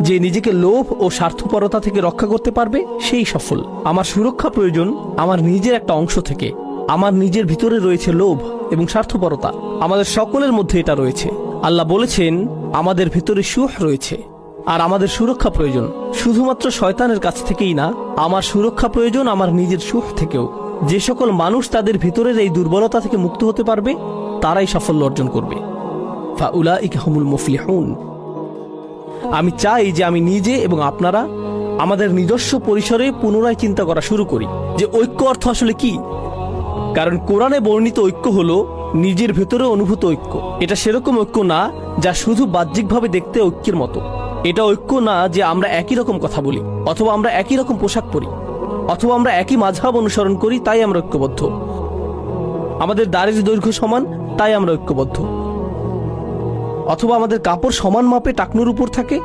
যে নিজেকে লোভ ও স্বার্থপরতা থেকে রক্ষা করতে পারবে, সেই সফল। আমার সুরক্ষা প্রয়োজন আমার নিজের একটা অংশ থেকে। আমার নিজের ভিতরে রয়েছে লোভ এবং স্বার্থপরতা। আমাদের সকলের মধ্যে এটা রয়েছে। আল্লাহ বলেছেন, আমাদের ভিতরে সুখ রয়েছে আর আমাদের সুরক্ষা প্রয়োজন। শুধুমাত্র শয়তানের কাছ থেকেই না, আমার সুরক্ষা প্রয়োজন আমার নিজের সুখ থেকেও। যে সকল মানুষ তাদের ভিতরের এই দুর্বলতা থেকে মুক্ত হতে পারবে, তারাই সাফল্য অর্জন করবে। ফাউলা ইকাহমুল মুফলিহুন। আমি চাই যে আমি নিজে এবং আপনারা আমাদের নিজস্ব পরিসরে পুনরায় চিন্তা করা শুরু করি যে ঐক্য অর্থ আসলে কি? কারণ কোরআনে বর্ণিত ঐক্য হলো নিজের ভেতরে অনুভূত ঐক্য। এটা সেরকম ঐক্য না যা শুধু বাহ্যিকভাবে দেখতে ঐক্যের মতো। এটা ঐক্য না যে আমরা একই রকম কথা বলি অথবা আমরা একই রকম পোশাক পরি অথবা আমরা একই মাঝহাব অনুসরণ করি, তাই আমরা ঐক্যবদ্ধ। আমাদের দাড়ির দৈর্ঘ্য সমান, তাই আমরা ঐক্যবদ্ধ। অথবা আমাদের কাপড় সমান মাপে টাকনোর উপর থাকে?